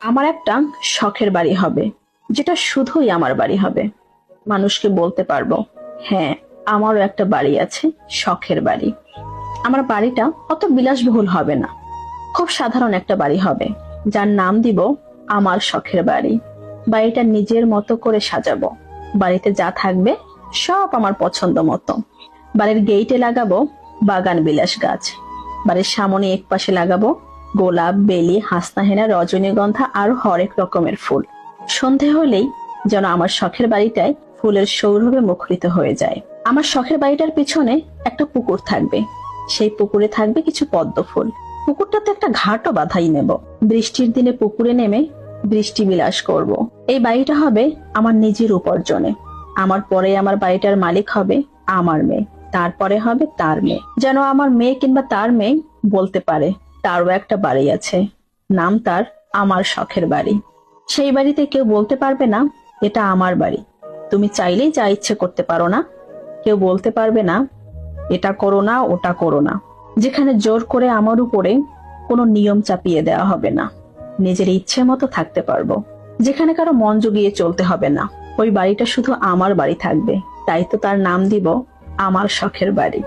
আমার একটা শখের বাড়ি হবে, যেটা শুধুই আমার বাড়ি হবে। মানুষকে বলতে পারব হ্যাঁ আমারও একটা বাড়ি আছে, শখের বাড়ি। আমার বাড়িটা অত বিলাসবহুল হবে না। খুব সাধারণ একটা বাড়ি হবে, যার নাম দিব আমার শখের বাড়ি। বাড়িটা নিজের মতো করে সাজাবো। বাড়িতে যা থাকবে, সব আমার পছন্দ মতো। বাড়ির গেইটে লাগাবো বাগান বিলাস গাছ। বাড়ির সামনে এক পাশে লাগাবো গোলাপ, বেলি, হাসনাহেনা, রজনীগন্ধা আর হরেক রকমের ফুল। সন্ধে হলেই যেন আমার শখের বাড়িটায় ফুলের সৌরভে মুখরিত হয়ে যায়। আমার শখের বাড়িটার পিছনে একটা পুকুর থাকবে। সেই পুকুরে থাকবে কিছু পদ্ম ফুল। পুকুরটাতে একটা ঘাটও বাধাই নেব। বৃষ্টির দিনে পুকুরে নেমে বৃষ্টি বিলাস করব। এই বাড়িটা হবে আমার নিজের উপার্জনে। আমার পরে আমার বাড়িটার মালিক হবে আমার মেয়ে। তারপরে হবে তার মেয়ে। যেন আমার মেয়ে কিংবা তার মেয়ে বলতে পারে তারও একটা বাড়ি আছে। নাম তার আমার শখের বাড়ি। সেই বাড়িতে কেউ বলতে পারবে না, এটা আমার বাড়ি। তুমি চাইলেই যা ইচ্ছে করতে পারো না। কেউ বলতে পারবে না, এটা করো না, ওটা করো না। যেখানে জোর করে আমার উপরে কোনো নিয়ম চাপিয়ে দেওয়া হবে না। নিজের ইচ্ছে মতো থাকতে পারব। যেখানে কারও মন জুগিয়ে চলতে হবে না। ওই বাড়িটা শুধু আমার বাড়ি থাকবে। তাই তো তার নাম দিব, আমার শখের বাড়ি।